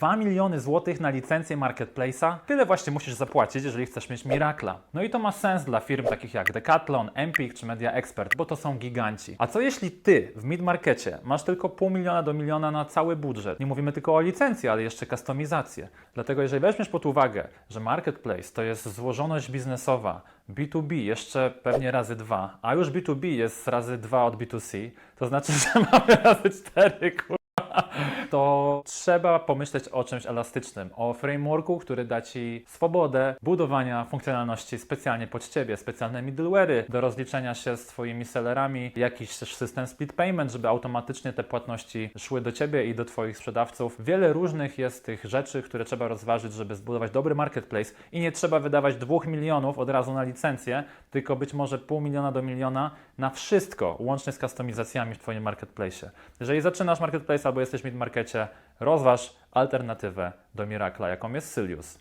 2 miliony złotych na licencję marketplace'a? Tyle właśnie musisz zapłacić, jeżeli chcesz mieć Miracla. No i to ma sens dla firm takich jak Decathlon, Empik czy Media Expert, bo to są giganci. A co jeśli ty w mid-markecie masz tylko pół miliona do miliona na cały budżet? Nie mówimy tylko o licencji, ale jeszcze kustomizację. Dlatego jeżeli weźmiesz pod uwagę, że marketplace to jest złożoność biznesowa, B2B jeszcze pewnie razy dwa, a już B2B jest razy dwa od B2C, to znaczy, że mamy razy cztery, kurwa to trzeba pomyśleć o czymś elastycznym, o frameworku, który da Ci swobodę budowania funkcjonalności specjalnie pod Ciebie, specjalne middleware'y do rozliczenia się z Twoimi sellerami, jakiś też system split payment, żeby automatycznie te płatności szły do Ciebie i do Twoich sprzedawców. Wiele różnych jest tych rzeczy, które trzeba rozważyć, żeby zbudować dobry marketplace i nie trzeba wydawać dwóch milionów od razu na licencję, tylko być może pół miliona do miliona na wszystko, łącznie z kustomizacjami w Twoim marketplace. Jeżeli zaczynasz marketplace albo jesteś w rozważ alternatywę do Miracla, jaką jest Sylius.